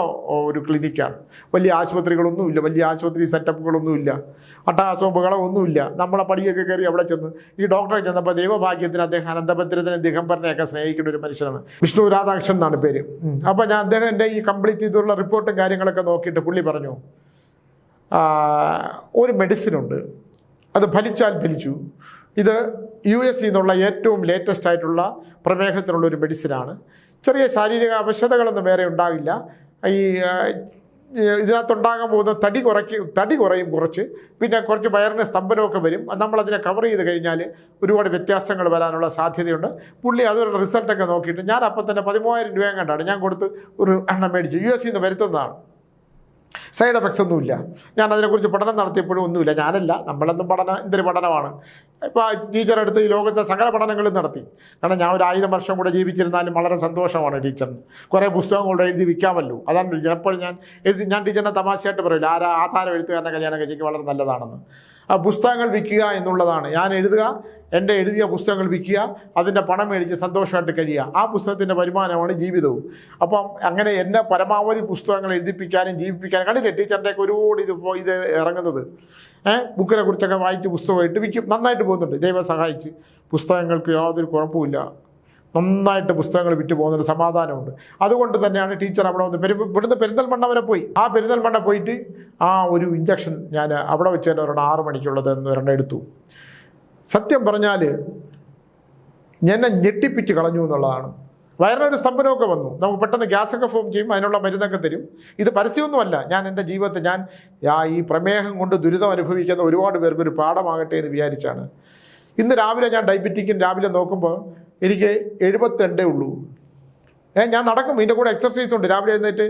ഒരു ക്ലിനിക്കാണ്. വലിയ ആശുപത്രികളൊന്നുമില്ല വലിയ ആശുപത്രി സെറ്റപ്പുകളൊന്നുമില്ല അട്ടഹാസവും ബഹളവും ഒന്നുമില്ല നമ്മളെ പടിയൊക്കെ കയറി അവിടെ ചെന്ന് ഈ ഡോക്ടറെ ചെന്നപ്പോൾ ദൈവഭാഗ്യത്തിന് അദ്ദേഹം അനന്തഭദ്രത്തിനെ ദിഗംബരനെയൊക്കെ സ്നേഹിക്കുന്ന ഒരു മനുഷ്യനാണ്. വിഷ്ണു രാധാകൃഷ്ണൻ എന്നാണ് പേര്. അപ്പോൾ ഞാൻ അദ്ദേഹം എന്റെ ഈ കംപ്ലീറ്റ് ചെയ്തുള്ള റിപ്പോർട്ടും കാര്യങ്ങളൊക്കെ നോക്കിയിട്ട് പുള്ളി പറഞ്ഞു ഒരു മെഡിസിൻ ഉണ്ട് അത് ഫലിച്ചാൽ ഫലിച്ചു. ഇത് യു എസ് നിന്നുള്ള ഏറ്റവും ലേറ്റസ്റ്റ് ആയിട്ടുള്ള പ്രമേഹത്തിനുള്ള ഒരു മെഡിസിനാണ് ചെറിയ ശാരീരിക അവശതകളൊന്നും വേറെ ഉണ്ടാവില്ല. ഈ ഇതിനകത്തുണ്ടാകാൻ പോകുന്ന തടി കുറയ്ക്കും തടി കുറയും കുറച്ച്. പിന്നെ കുറച്ച് വയറിന് സ്തംഭനമൊക്കെ വരും. നമ്മളതിനെ കവർ ചെയ്ത് കഴിഞ്ഞാൽ ഒരുപാട് വ്യത്യാസങ്ങൾ വരാനുള്ള സാധ്യതയുണ്ട്. പുള്ളി അതൊരു റിസൾട്ടൊക്കെ നോക്കിയിട്ട് ഞാൻ അപ്പം തന്നെ പതിമൂവായിരം രൂപയും കണ്ടാണ്. ഞാൻ കൊടുത്ത് ഒരു എണ്ണം മേടിച്ചു. യു എസ് നിന്ന് വരുത്തുന്നതാണ്. സൈഡ് എഫക്ട്സ് ഒന്നുമില്ല. ഞാൻ അതിനെക്കുറിച്ച് പഠനം നടത്തിയപ്പോഴും ഒന്നുമില്ല. ഞാനല്ല നമ്മളെന്നും പഠനം എന്തൊരു പഠനമാണ്. ഇപ്പോൾ ടീച്ചറെടുത്ത് ഈ ലോകത്തെ സകല പഠനങ്ങളും നടത്തി. കാരണം ഞാൻ ഒരു ആയിരം വർഷം കൂടെ ജീവിച്ചിരുന്നാലും വളരെ സന്തോഷമാണ് ടീച്ചറിന് കുറേ പുസ്തകങ്ങൾ എഴുതി വിൽക്കാമല്ലോ. അതാണ് ചിലപ്പോൾ ഞാൻ എഴുതി ഞാൻ ടീച്ചറിനെ തമാശയായിട്ട് പറയില്ല. ആരാ ആധാരം എഴുത്തുകാരനെ കല്യാണം കഴിച്ചെങ്കിൽ വളരെ നല്ലതാണെന്ന്. ആ പുസ്തകങ്ങൾ വിൽക്കുക എന്നുള്ളതാണ്. ഞാൻ എഴുതുക എന്റെ എഴുതിയ പുസ്തകങ്ങൾ വിൽക്കുക അതിന്റെ പണം മേടിച്ച് സന്തോഷമായിട്ട് കഴിയുക. ആ പുസ്തകത്തിന്റെ വരുമാനമാണ് ജീവിതവും. അപ്പം അങ്ങനെ എന്നെ പരമാവധി പുസ്തകങ്ങൾ എഴുതിപ്പിക്കാനും ജീവിപ്പിക്കാനും കണ്ടില്ലേ? ടീച്ചറിന്റെയൊക്കെ ഒരുപാട് ഇത് ഇത് ഇറങ്ങുന്നത്. ഏഹ് ബുക്കിനെ കുറിച്ചൊക്കെ വായിച്ച് പുസ്തകമായിട്ട് വിൽക്കും. നന്നായിട്ട് പോകുന്നുണ്ട്. ദൈവം സഹായിച്ച്. പുസ്തകങ്ങൾക്ക് യാതൊരു കുഴപ്പമില്ല നന്നായിട്ട് പുസ്തകങ്ങൾ വിറ്റ് പോകുന്നൊരു സമാധാനമുണ്ട്. അതുകൊണ്ട് തന്നെയാണ് ടീച്ചർ അവിടെ വന്ന് പെരു ഇവിടുന്ന് പെരിന്തൽമണ്ണ വരെ പോയി. ആ പെരിന്തൽമണ്ണ പോയിട്ട് ആ ഒരു ഇഞ്ചക്ഷൻ ഞാൻ അവിടെ വെച്ച് തന്നെ ഒരെണ്ണം ആറ് മണിക്കുള്ളത് എന്ന് ഒരെണ്ണം എടുത്തു. സത്യം പറഞ്ഞാൽ എന്നെ ഞെട്ടിപ്പിച്ച് കളഞ്ഞു എന്നുള്ളതാണ്. വയറിനൊരു സ്തംഭനമൊക്കെ വന്നു. നമുക്ക് പെട്ടെന്ന് ഗ്യാസൊക്കെ ഫോം ചെയ്യും അതിനുള്ള മരുന്നൊക്കെ തരും. ഇത് പരസ്യമൊന്നുമല്ല. ഞാൻ എന്റെ ജീവിതത്തിൽ ഞാൻ ഈ പ്രമേഹം കൊണ്ട് ദുരിതം അനുഭവിക്കുന്ന ഒരുപാട് പേർക്ക് ഒരു പാഠമാകട്ടെ എന്ന് വിചാരിച്ചാണ്. ഇന്ന് രാവിലെ ഞാൻ ഡയബറ്റിക്കും രാവിലെ നോക്കുമ്പോൾ എനിക്ക് എഴുപത്തിരണ്ടേ ഉള്ളൂ. ഏ ഞാൻ നടക്കും. ഇതിന്റെ കൂടെ എക്സസൈസ് ഉണ്ട്. രാവിലെ എഴുന്നേറ്റ്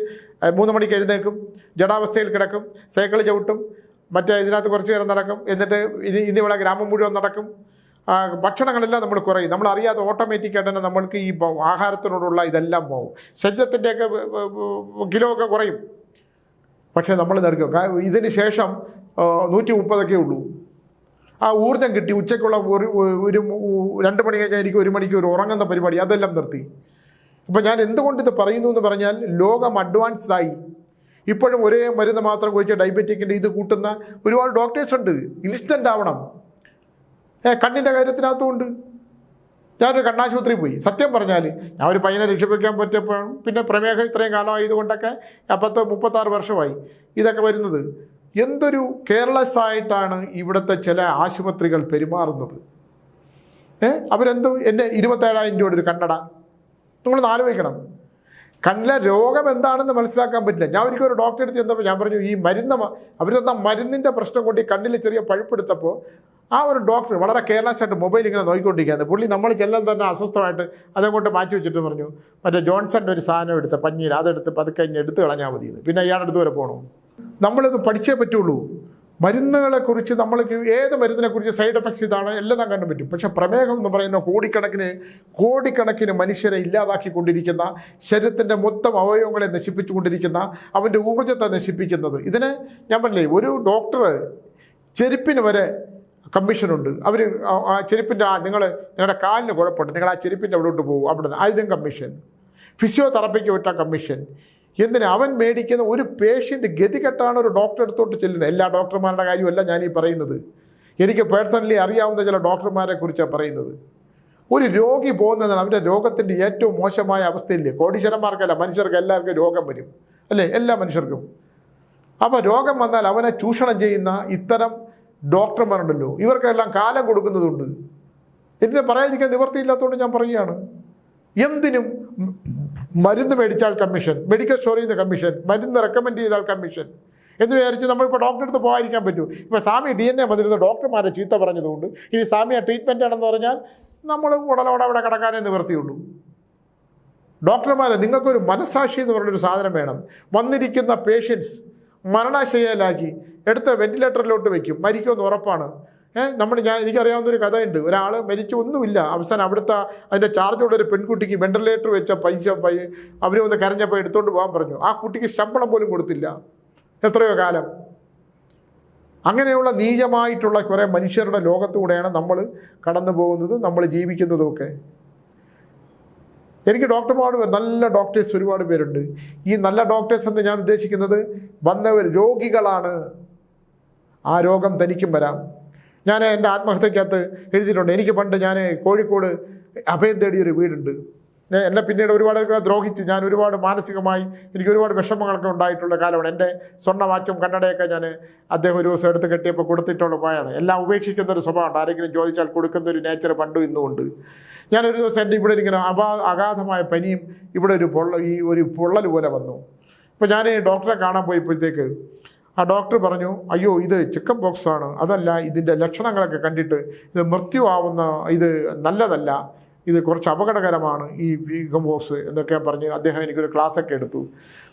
മൂന്ന് മണിക്ക് എഴുന്നേക്കും ജടാവസ്ഥയിൽ കിടക്കും. സൈക്കിൾ ചവിട്ടും. മറ്റേ ഇതിനകത്ത് കുറച്ച് നേരം നടക്കും. എന്നിട്ട് ഇനി ഇവിടെ ഗ്രാമം മുഴുവൻ നടക്കും. ഭക്ഷണങ്ങളെല്ലാം നമ്മൾ കുറയും. നമ്മൾ അറിയാതെ ഓട്ടോമാറ്റിക്കായിട്ട് തന്നെ നമ്മൾക്ക് ഈ ആഹാരത്തിനോടുള്ള ഇതെല്ലാം പോകും ശരീരത്തിന്റെയൊക്കെ കിലോ ഒക്കെ കുറയും. പക്ഷേ നമ്മൾ നടക്കും ഇതിന് ശേഷം നൂറ്റി മുപ്പതൊക്കെ ഉള്ളൂ. ആ ഊർജം കിട്ടി ഉച്ചയ്ക്കുള്ള ഒരു ഒരു രണ്ട് മണി കഴിഞ്ഞാൽ എനിക്ക് ഒരു മണിക്ക് ഒരു ഉറങ്ങുന്ന പരിപാടി അതെല്ലാം നിർത്തി. ഇപ്പം ഞാൻ എന്തുകൊണ്ട് ഇത് പറയുന്നു എന്ന് പറഞ്ഞാൽ ലോകം അഡ്വാൻസ്ഡ് ആയി. ഇപ്പോഴും ഒരേ മരുന്ന് മാത്രം കഴിച്ച് ഡയബറ്റിക്കിന്റെ ഇത് കൂട്ടുന്ന ഒരുപാട് ഡോക്ടേഴ്സ് ഉണ്ട്. ഇൻസ്റ്റന്റ് ആവണം. ഏ കണ്ണിന്റെ കാര്യത്തിനകത്തുമുണ്ട്. ഞാനൊരു കണ്ണാശുപത്രി പോയി. സത്യം പറഞ്ഞാൽ ഞാൻ ഒരു പയ്യനെ രക്ഷപ്പെടുക്കാൻ പറ്റിയപ്പോഴും പിന്നെ പ്രമേഹം ഇത്രയും കാലമായതുകൊണ്ടൊക്കെ പത്ത് മുപ്പത്താറ് വർഷമായി ഇതൊക്കെ വരുന്നത്. എന്തൊരു കെയർലെസ് ആയിട്ടാണ് ഇവിടുത്തെ ചില ആശുപത്രികൾ പെരുമാറുന്നത്? ഏ? അവരെന്തോ എന്റെ ഇരുപത്തേഴായിരം രൂപയുടെ ഒരു കണ്ണട. നിങ്ങളൊന്ന് ആലോചിക്കണം കണ്ണിലെ രോഗം എന്താണെന്ന് മനസ്സിലാക്കാൻ പറ്റില്ല. ഞാൻ ഒരിക്കലും ഒരു ഡോക്ടറെ അടുത്ത് ചെന്നപ്പോൾ ഞാൻ പറഞ്ഞു ഈ മരുന്ന് അവർ തന്ന മരുന്നിന്റെ പ്രശ്നം കൊണ്ട് കണ്ണിൽ ചെറിയ പഴുപ്പെടുത്തപ്പോൾ ആ ഒരു ഡോക്ടർ വളരെ കെയർലെസ് ആയിട്ട് മൊബൈൽ ഇങ്ങനെ നോക്കിക്കൊണ്ടിരിക്കുകയാണ് പുള്ളി നമ്മൾ ചെല്ലാൻ തന്നെ അസ്വസ്ഥമായിട്ട് അതങ്ങോട്ട് മാറ്റി വെച്ചിട്ട് പറഞ്ഞു മറ്റേ ജോൺസന്റെ ഒരു സാധനം എടുത്ത് പഞ്ഞിയിൽ അതെടുത്ത് പതുക്കെ ഇങ്ങ് എടുത്ത് കളഞ്ഞാൽ മതി പിന്നെ ഇയാളുടെ അടുത്ത് വരെ പോകണോ നമ്മളിത് പഠിച്ചേ പറ്റുള്ളൂ. മരുന്നുകളെക്കുറിച്ച് നമ്മൾക്ക് ഏത് മരുന്നിനെക്കുറിച്ച് സൈഡ് എഫക്ട്സ് ഇതാണ് എല്ലാം കണ്ടു പറ്റും. പക്ഷെ പ്രമേഹം എന്ന് പറയുന്ന കോടിക്കണക്കിന് കോടിക്കണക്കിന് മനുഷ്യരെ ഇല്ലാതാക്കിക്കൊണ്ടിരിക്കുന്ന ശരീരത്തിന്റെ മൊത്തം അവയവങ്ങളെ നശിപ്പിച്ചുകൊണ്ടിരിക്കുന്ന അവന്റെ ഊർജത്തെ നശിപ്പിക്കുന്നത്. ഇതിന് ഞാൻ പറഞ്ഞില്ലേ ഒരു ഡോക്ടർ ചെരുപ്പിന് വരെ കമ്മീഷനുണ്ട്. അവർ ആ ചെരുപ്പിന്റെ ആ നിങ്ങൾ നിങ്ങളുടെ കാലിന് കുഴപ്പമുണ്ട്. നിങ്ങൾ ആ ചെരുപ്പിന്റെ അവിടോട്ട് പോകും അവിടെ അതിനും കമ്മീഷൻ. ഫിസിയോതെറപ്പിക്ക് വിട്ട കമ്മീഷൻ. എന്തിനാ? അവൻ മേടിക്കുന്ന ഒരു പേഷ്യന്റ് ഗതികെട്ടാണ് ഒരു ഡോക്ടർ അടുത്തോട്ട് ചെല്ലുന്നത്. എല്ലാ ഡോക്ടർമാരുടെ കാര്യമല്ല ഈ പറയുന്നത്. എനിക്ക് പേഴ്സണലി അറിയാവുന്ന ചില ഡോക്ടർമാരെ കുറിച്ചാണ് പറയുന്നത്. ഒരു രോഗി പോകുന്നതാണ് അവന്റെ രോഗത്തിന്റെ ഏറ്റവും മോശമായ അവസ്ഥയില്ലേ? കോടീശ്വരന്മാർക്കല്ല മനുഷ്യർക്ക് എല്ലാവർക്കും രോഗം വരും. അല്ലേ? എല്ലാ മനുഷ്യർക്കും. അപ്പോൾ രോഗം വന്നാൽ അവനെ ചൂഷണം ചെയ്യുന്ന ഇത്തരം ഡോക്ടർമാരുണ്ടല്ലോ ഇവർക്കെല്ലാം കാലം കൊടുക്കുന്നതുണ്ട്. എനിക്ക് പറയാതിരിക്കാൻ നിവർത്തിയില്ലാത്തതുകൊണ്ട് ഞാൻ പറയുകയാണ്. എന്തിനും മരുന്ന് മേടിച്ചാൽ കമ്മീഷൻ മെഡിക്കൽ സ്റ്റോറിൽ നിന്ന് കമ്മീഷൻ മരുന്ന് റെക്കമെൻഡ് ചെയ്താൽ കമ്മീഷൻ എന്ന് വിചാരിച്ച് നമ്മളിപ്പോൾ ഡോക്ടറെ അടുത്ത് പോകാതിരിക്കാൻ പറ്റൂ. ഇപ്പോൾ സ്വാമി ഡി എൻ എ വന്നിരുന്ന ഡോക്ടർമാരെ ചീത്ത പറഞ്ഞതുകൊണ്ട്. ഇനി സ്വാമിയെ ട്രീറ്റ്മെന്റ് ആണെന്ന് പറഞ്ഞാൽ നമ്മൾ ഉടലോടെ അവിടെ കിടക്കാനേ നിവർത്തിയുള്ളൂ ഡോക്ടർമാരെ നിങ്ങൾക്കൊരു മനസാക്ഷി എന്ന് പറഞ്ഞൊരു സാധനം വേണം. വന്നിരിക്കുന്ന പേഷ്യൻസ് മരണശയ്യയിലാക്കി എടുത്ത വെന്റിലേറ്ററിലോട്ട് വയ്ക്കും മരിക്കുമെന്ന് ഉറപ്പാണ്. നമ്മൾ ഞാൻ എനിക്കറിയാവുന്നൊരു കഥയുണ്ട്. ഒരാൾ മരിച്ചു ഒന്നുമില്ല അവസാനം അവിടുത്തെ അതിന്റെ ചാർജുള്ള ഒരു പെൺകുട്ടിക്ക് വെന്റിലേറ്റർ വെച്ച പൈസ അവർ ഒന്ന് കരഞ്ഞപ്പോൾ എടുത്തുകൊണ്ട് പോകാൻ പറഞ്ഞു. ആ കുട്ടിക്ക് ശമ്പളം പോലും കൊടുത്തില്ല. എത്രയോ കാലം. അങ്ങനെയുള്ള നീചമായിട്ടുള്ള കുറേ മനുഷ്യരുടെ ലോകത്തൂടെയാണ് നമ്മൾ കടന്നു പോകുന്നത് നമ്മൾ ജീവിക്കുന്നതുമൊക്കെ എനിക്ക് ഡോക്ടർമാർ നല്ല ഡോക്ടേഴ്സ് ഒരുപാട് പേരുണ്ട്. ഈ നല്ല ഡോക്ടേഴ്സ് എന്ന് ഞാൻ ഉദ്ദേശിക്കുന്നത് വന്നവർ രോഗികളാണ്. ആ രോഗം തനിക്കും വരാം. ഞാൻ എന്റെ ആത്മഹത്യക്കകത്ത് എഴുതിയിട്ടുണ്ട്. എനിക്ക് പണ്ട് ഞാൻ കോഴിക്കോട് അഭയം തേടിയൊരു വീടുണ്ട്. എന്നെ പിന്നീട് ഒരുപാടൊക്കെ ദ്രോഹിച്ച് ഞാൻ ഒരുപാട് മാനസികമായി എനിക്ക് ഒരുപാട് വിഷമങ്ങളൊക്കെ ഉണ്ടായിട്ടുള്ള കാലമാണ്. എന്റെ സ്വർണ വാച്ചും കണ്ണടയൊക്കെ ഞാൻ അദ്ദേഹം ഒരു ദിവസം എടുത്ത് കെട്ടിയപ്പോൾ കൊടുത്തിട്ടുള്ള പോയാണ്. എല്ലാം ഉപേക്ഷിക്കുന്ന ഒരു സ്വഭാവമുണ്ട്. ആരെങ്കിലും ചോദിച്ചാൽ കൊടുക്കുന്ന ഒരു നേച്ചർ പണ്ടും ഇന്നുമുണ്ട് ഞാനൊരു ദിവസം എന്റെ ഇവിടെ ഇങ്ങനെ അപാ അഗാധമായ പനിയും ഇവിടെ ഒരു പൊള്ള ഈ ഒരു പൊള്ളൽ പോലെ വന്നു. അപ്പോൾ ഞാൻ ഡോക്ടറെ കാണാൻ പോയപ്പോഴത്തേക്ക് ആ ഡോക്ടർ പറഞ്ഞു അയ്യോ ഇത് ചിക്കൻ ബോക്സ് ആണ്. അതല്ല ഇതിന്റെ ലക്ഷണങ്ങളൊക്കെ കണ്ടിട്ട് ഇത് മൃത്യുവാവുന്ന ഇത് നല്ലതല്ല. ഇത് കുറച്ച് അപകടകരമാണ് ഈ ചിക്കൻ ബോക്സ് എന്നൊക്കെ പറഞ്ഞ് അദ്ദേഹം എനിക്കൊരു ക്ലാസ്സൊക്കെ എടുത്തു.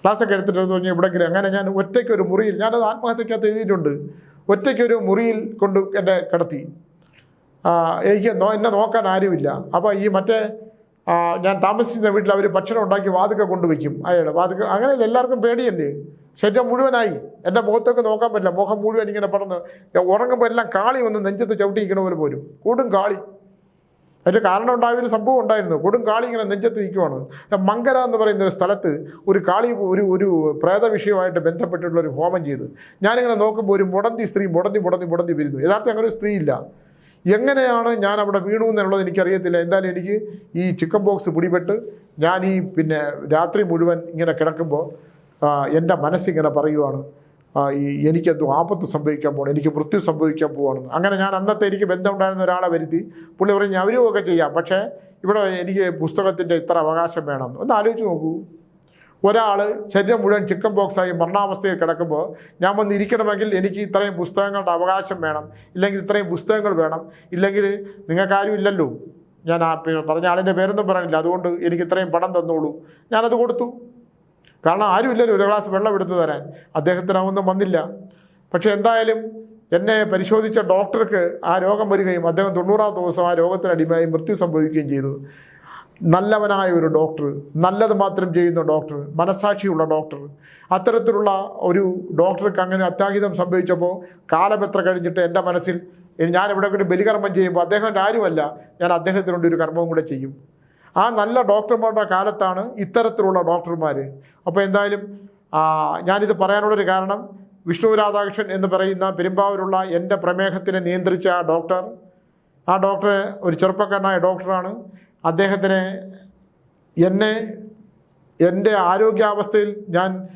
ക്ലാസ്സൊക്കെ എടുത്തിട്ട് പറഞ്ഞു എവിടെയെങ്കിലും അങ്ങനെ ഞാൻ ഒറ്റയ്ക്ക് ഒരു മുറിയിൽ ഞാനത് ആത്മഹത്യക്കകത്ത് എഴുതിയിട്ടുണ്ട്. ഒറ്റയ്ക്കൊരു മുറിയിൽ കൊണ്ട് എന്നെ കിടത്തി. എനിക്ക് എന്നെ നോക്കാൻ ആരുമില്ല. അപ്പോൾ ഈ മറ്റേ ഞാൻ താമസിക്കുന്ന വീട്ടിൽ അവർ ഭക്ഷണം ഉണ്ടാക്കി വാതുക്കെ കൊണ്ടുവയ്ക്കും. അയാൾ വാതുക്കെ അങ്ങനെയല്ല എല്ലാവർക്കും പേടിയല്ലേ? ശരീരം മുഴുവനായി. എന്റെ മുഖത്തൊക്കെ നോക്കാൻ പറ്റില്ല. മുഖം മുഴുവൻ ഇങ്ങനെ പടർന്ന് ഉറങ്ങുമ്പോൾ എല്ലാം കാളി വന്ന് നെഞ്ചത്ത് ചവിട്ടിയിരിക്കണ പോലെ പോരും. കൂടും കാളി. അതിന്റെ കാരണം ഉണ്ടായ ഒരു സംഭവം ഉണ്ടായിരുന്നു. കൊടും കാളി ഇങ്ങനെ നെഞ്ചത്ത് നിൽക്കുവാണ്. മങ്കര എന്ന് പറയുന്ന ഒരു സ്ഥലത്ത് ഒരു കാളി ഒരു ഒരു പ്രേത വിഷയമായിട്ട് ബന്ധപ്പെട്ടിട്ടുള്ള ഒരു ഹോമം ചെയ്തു. ഞാനിങ്ങനെ നോക്കുമ്പോൾ ഒരു മുടന്തി സ്ത്രീ മുടന്തി മുടന്തി മുടന്തി വരുന്നു യഥാർത്ഥം അങ്ങനെ ഒരു സ്ത്രീ ഇല്ല. എങ്ങനെയാണ് ഞാൻ അവിടെ വീണു എന്നുള്ളത് എനിക്കറിയത്തില്ല. എന്തായാലും എനിക്ക് ഈ ചിക്കൻ ബോക്സ് പിടിപെട്ട് ഞാൻ ഈ പിന്നെ രാത്രി മുഴുവൻ ഇങ്ങനെ കിടക്കുമ്പോൾ എന്റെ മനസ്സിങ്ങനെ പറയുവാണ് ഈ എനിക്കെന്തോ ആപത്ത് സംഭവിക്കാൻ പോകണം എനിക്ക് മൃത്യു സംഭവിക്കാൻ പോവാണെന്ന്. അങ്ങനെ ഞാൻ അന്നത്തെ എനിക്ക് ബന്ധമുണ്ടായിരുന്ന ഒരാളെ വരുത്തി പുള്ളി പറഞ്ഞ് അവരും ഒക്കെ ചെയ്യാം പക്ഷേ ഇവിടെ എനിക്ക് പുസ്തകത്തിന്റെ ഇത്ര അവകാശം വേണം. ഒന്ന് ആലോചിച്ച് നോക്കൂ. ഒരാൾ ശരീരം മുഴുവൻ ചിക്കൻ ബോക്സായി മരണാവസ്ഥയിൽ കിടക്കുമ്പോൾ ഞാൻ വന്ന് ഇരിക്കണമെങ്കിൽ എനിക്ക് ഇത്രയും പുസ്തകങ്ങളുടെ അവകാശം വേണം ഇല്ലെങ്കിൽ ഇത്രയും പുസ്തകങ്ങൾ വേണം ഇല്ലെങ്കിൽ നിങ്ങൾക്കാരും ഇല്ലല്ലോ. ഞാൻ ആ പറഞ്ഞ ആളിന്റെ പേരൊന്നും പറയണില്ല അതുകൊണ്ട് എനിക്ക് ഇത്രയും പണം തന്നോളൂ. ഞാനത് കൊടുത്തു. കാരണം ആരുമില്ലല്ലോ ഒരു ഗ്ലാസ് വെള്ളം എടുത്തു തരാൻ. അദ്ദേഹത്തിന് അതൊന്നും വന്നില്ല. പക്ഷേ എന്തായാലും എന്നെ പരിശോധിച്ച ഡോക്ടർക്ക് ആ രോഗം വരികയും അദ്ദേഹം തൊണ്ണൂറാം ദിവസം ആ രോഗത്തിന് അടിമയായി മൃത്യു സംഭവിക്കുകയും ചെയ്തു. നല്ലവനായ ഒരു ഡോക്ടർ നല്ലത് മാത്രം ചെയ്യുന്ന ഡോക്ടർ മനസാക്ഷിയുള്ള ഡോക്ടർ. അത്തരത്തിലുള്ള ഒരു ഡോക്ടർക്ക് അങ്ങനെ അത്യാഹിതം സംഭവിച്ചപ്പോൾ കാലം എത്ര കഴിഞ്ഞിട്ട് എന്റെ മനസ്സിൽ ഞാൻ എവിടെ കൂടി ബലികർമ്മം ചെയ്യുമ്പോൾ അദ്ദേഹം ആരുമല്ല ഞാൻ അദ്ദേഹത്തിനുണ്ട് ഒരു കർമ്മവും കൂടെ ചെയ്യും. ആ നല്ല ഡോക്ടർമാരുടെ കാലത്താണ് ഇത്തരത്തിലുള്ള ഡോക്ടർമാർ അപ്പോൾ എന്തായാലും ഞാനിത് പറയാനുള്ളൊരു കാരണം വിഷ്ണു രാധാകൃഷ്ണൻ എന്ന് പറയുന്ന പെരുമ്പാവൂരുള്ള എന്റെ പ്രമേഹത്തിനെ നിയന്ത്രിച്ച ആ ഡോക്ടർ ആ ഡോക്ടർ ഒരു ചെറുപ്പക്കാരനായ ഡോക്ടറാണ്. അദ്ദേഹത്തിന് എന്നെ എന്റെ ആരോഗ്യാവസ്ഥയിൽ ഞാൻ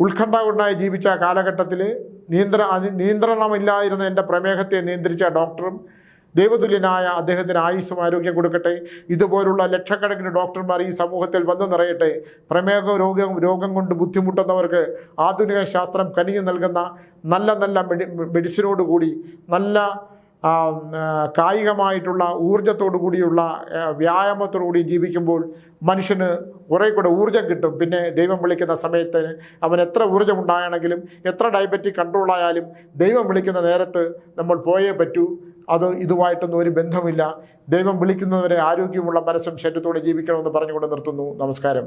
ഉത്കണ്ഠ കൊണ്ടായി ജീവിച്ച കാലഘട്ടത്തിൽ നിയന്ത്ര നിയന്ത്രണമില്ലായിരുന്ന എന്റെ പ്രമേഹത്തെ നിയന്ത്രിച്ച ഡോക്ടറും ദൈവതുല്യനായ അദ്ദേഹത്തിന് ആയുസ്സും ആരോഗ്യം കൊടുക്കട്ടെ. ഇതുപോലുള്ള ലക്ഷക്കണക്കിന് ഡോക്ടർമാർ ഈ സമൂഹത്തിൽ വന്നു നിറയട്ടെ. പ്രമേഹ രോഗം രോഗം കൊണ്ട് ബുദ്ധിമുട്ടുന്നവർക്ക് ആധുനിക ശാസ്ത്രം കനിഞ്ഞു നൽകുന്ന നല്ല നല്ല മെഡി മെഡിസിനോട് കൂടി നല്ല കായികമായിട്ടുള്ള ഊർജത്തോടു കൂടിയുള്ള വ്യായാമത്തോടുകൂടി ജീവിക്കുമ്പോൾ മനുഷ്യന് കുറേ കൂടെ ഊർജം കിട്ടും. പിന്നെ ദൈവം വിളിക്കുന്ന സമയത്ത് അവൻ എത്ര ഊർജം ഉണ്ടായാണെങ്കിലും എത്ര ഡയബറ്റിക് കൺട്രോൾ ആയാലും ദൈവം വിളിക്കുന്ന നേരത്ത് നമ്മൾ പോയേ പറ്റൂ. അത് ഇതുമായിട്ടൊന്നും ഒരു ബന്ധമില്ല. ദൈവം വിളിക്കുന്നവരെ ആരോഗ്യമുള്ള മനസ്സും ശരീരത്തോടെ ജീവിക്കണമെന്ന് പറഞ്ഞുകൊണ്ട് നിർത്തുന്നു. നമസ്കാരം.